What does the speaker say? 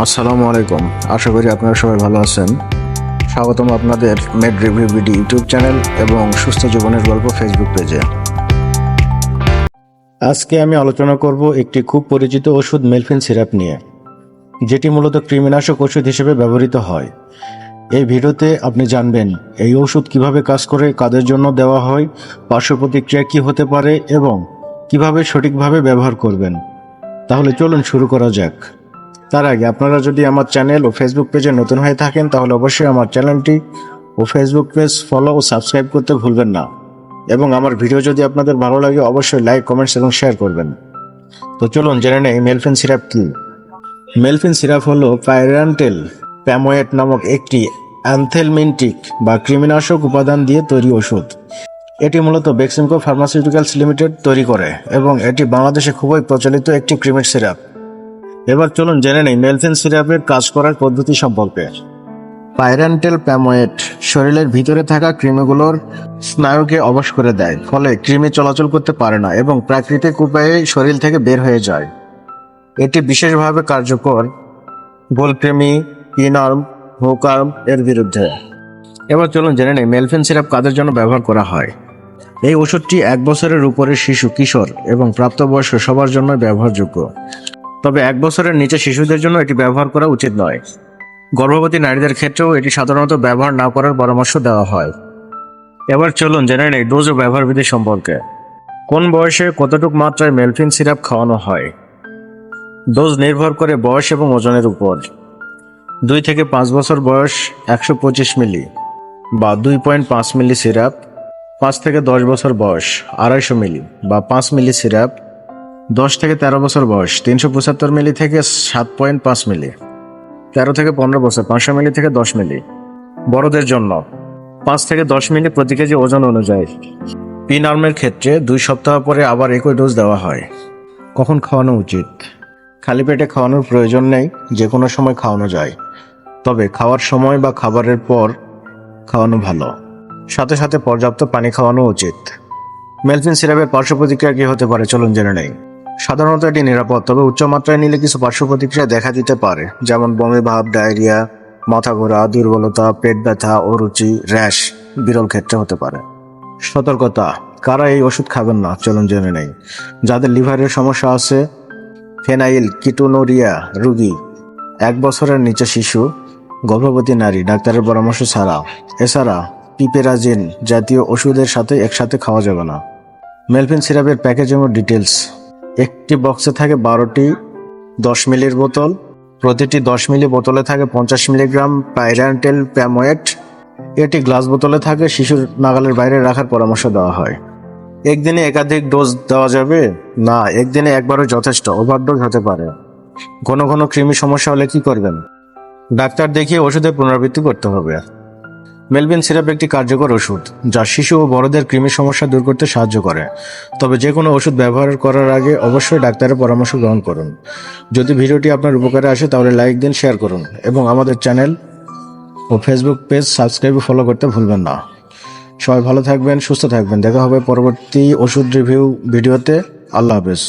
আসসালামু আলাইকুম। আশা করি আপনারা সবাই ভালো আছেন। স্বাগতম আপনাদের med review BD YouTube channel এবং সুস্থ জীবনের গল্প ফেসবুক পেজে। আজকে আমি আলোচনা করব একটি খুব পরিচিত ওষুধ মেলফিন সিরাপ নিয়ে, যেটি মূলত কৃমিনাশক ওষুধ হিসেবে ব্যবহৃত হয়। এই ভিডিওতে আপনি জানবেন এই ওষুধ কীভাবে কাজ করে, কাদের জন্য দেওয়া হয়, পার্শ্ব প্রতিক্রিয়া কী হতে পারে এবং কীভাবে সঠিকভাবে ব্যবহার করবেন। তাহলে চলুন শুরু করা যাক। তার আগে আপনারা যদি আমার চ্যানেল ও ফেসবুক পেজে নতুন হয়ে থাকেন, তাহলে অবশ্যই আমার চ্যানেলটি ও ফেসবুক পেজ ফলো ও সাবস্ক্রাইব করতে ভুলবেন না। এবং আমার ভিডিও যদি আপনাদের ভালো লাগে, অবশ্যই লাইক কমেন্টস এবং শেয়ার করবেন। তো চলুন জেনে নেই মেলফিন সিরাপ কি। মেলফিন সিরাপ হলো পাইরান্টেল প্যামোয়েট নামক একটি অ্যানথেলমিন্টিক বা কৃমিনাশক উপাদান দিয়ে তৈরি ওষুধ। এটি মূলত বেক্সিমকো ফার্মাসিউটিক্যালস লিমিটেড তৈরি করে এবং এটি বাংলাদেশে খুবই প্রচলিত একটি ক্রিমের সিরাপ। এবার চলুন জেনে নেই মেলফিন সিরাপের কাজ করার পদ্ধতি সম্পর্কে। পাইরান্টেল প্যামোয়েট শরীরের ভিতরে থাকা কৃমিগুলোর স্নায়ুকে অবশ করে দেয়, ফলে কৃমি চলাচল করতে পারে না এবং প্রাকৃতিক উপায়ে শরীর থেকে বের হয়ে যায়। এটি বিশেষভাবে কার্যকর গোলকৃমি ইনর্ম হুকার্ম এর বিরুদ্ধে। এবার চলুন জেনে নেই মেলফেন সিরাপ কাদের জন্য ব্যবহার করা হয়। এই ওষুধটি এক বছরের উপরের শিশু, কিশোর এবং প্রাপ্তবয়স্ক সবার জন্য ব্যবহারযোগ্য। তবে এক বছরের নিচে শিশুদের জন্য এটি ব্যবহার করা উচিত নয়। গর্ভবতী নারীদের ক্ষেত্রেও এটি সাধারণত ব্যবহার না করার পরামর্শ দেওয়া হয়। এবার চলুন জেনে নেই ডোজ ও ব্যবহার বিধি সম্পর্কে। কোন বয়সে কতটুক মাত্রায় মেলফিন সিরাপ খাওয়ানো হয়? ডোজ নির্ভর করে বয়স এবং ওজনের উপর। দুই থেকে পাঁচ বছর বয়স একশো পঁচিশ মিলি বা দুই পয়েন্ট পাঁচ মিলি সিরাপ, পাঁচ থেকে দশ বছর বয়স আড়াইশো মিলি বা পাঁচ মিলি সিরাপ দশ থেকে তেরো বছর বয়স, তিনশো পঁচাত্তর মিলি থেকে সাত পয়েন্ট পাঁচ মিলি, তেরো থেকে পনেরো বছর, পাঁচশো মিলি থেকে দশ মিলি। বড়দের জন্য পাঁচ থেকে দশ মিলি প্রতি কেজি ওজন অনুযায়ী। পিন আর্মের ক্ষেত্রে দুই সপ্তাহ পরে আবার একই ডোজ দেওয়া হয়। কখন খাওয়ানো উচিত? খালি পেটে খাওয়ানোর প্রয়োজন নেই যে কোনো সময় খাওয়ানো যায়। তবে খাওয়ার সময় বা খাবারের পর খাওয়ানো ভালো। সাথে সাথে পর্যাপ্ত পানি খাওয়ানো উচিত। মেলফিন সিরাপের পার্শ্ব প্রতিক্রিয়া কী হতে পারে চলুন জেনে নেই। সাধারণত এটি নিরাপদ, তবে উচ্চ মাত্রায় নিলে কিছু পার্শ্ব প্রতিক্রিয়া দেখা দিতে পারে, যেমন বমি, ভাব, ডায়রিয়া, মাথা ঘোরা, দুর্বলতা, পেট ব্যথা, অরুচি, র্যাশ বিরল ক্ষেত্রে হতে পারে। সতর্কতা, কারা এই ওষুধ খাবেন না? চলুন জেনে নেই। যাদের লিভারের সমস্যা আছে, ফেনাইল, কিটোনোরিয়া রোগী, এক বছরের নিচে শিশু, গর্ভবতী নারী, ডাক্তারের পরামর্শ ছাড়া। এছাড়া, পিপেরাজিন জাতীয় ওষুধের সাথে একসাথে খাওয়া যাবে না। মেলফিন সিরাপের প্যাকেজিং ও ডিটেলস একটি বক্সে থাকে বারোটি দশ মিলির বোতল, প্রতিটি দশ মিলি বোতলে থাকে পঞ্চাশ মিলিগ্রাম পাইরান্টেল প্যামোয়েট এটি গ্লাস বোতলে থাকে, শিশুর নাগালের বাইরে রাখার পরামর্শ দেওয়া হয়। একদিনে একাধিক ডোজ দেওয়া যাবে? না, একদিনে একবারও যথেষ্ট, ওভারডোজ হতে পারে। ঘন ঘন কৃমি সমস্যা হলে কি করবেন? ডাক্তার দেখিয়ে ওষুধের পুনরাবৃত্তি করতে হবে। মেলভিন সিরাপ একটি কার্যকর ওষুধ, যা শিশু ও বড়দের কৃমি সমস্যা দূর করতে সাহায্য করে। তবে যে কোনো ওষুধ ব্যবহার করার আগে অবশ্যই ডাক্তারের পরামর্শ গ্রহণ করুন। যদি ভিডিওটি আপনার উপকারে আসে, তাহলে লাইক দিন, শেয়ার করুন এবং আমাদের চ্যানেল ও ফেসবুক পেজ সাবস্ক্রাইব ফলো করতে ভুলবেন না। সবাই ভালো থাকবেন, সুস্থ থাকবেন। দেখা হবে পরবর্তী ওষুধ রিভিউ ভিডিওতে। আল্লাহ হাফেজ।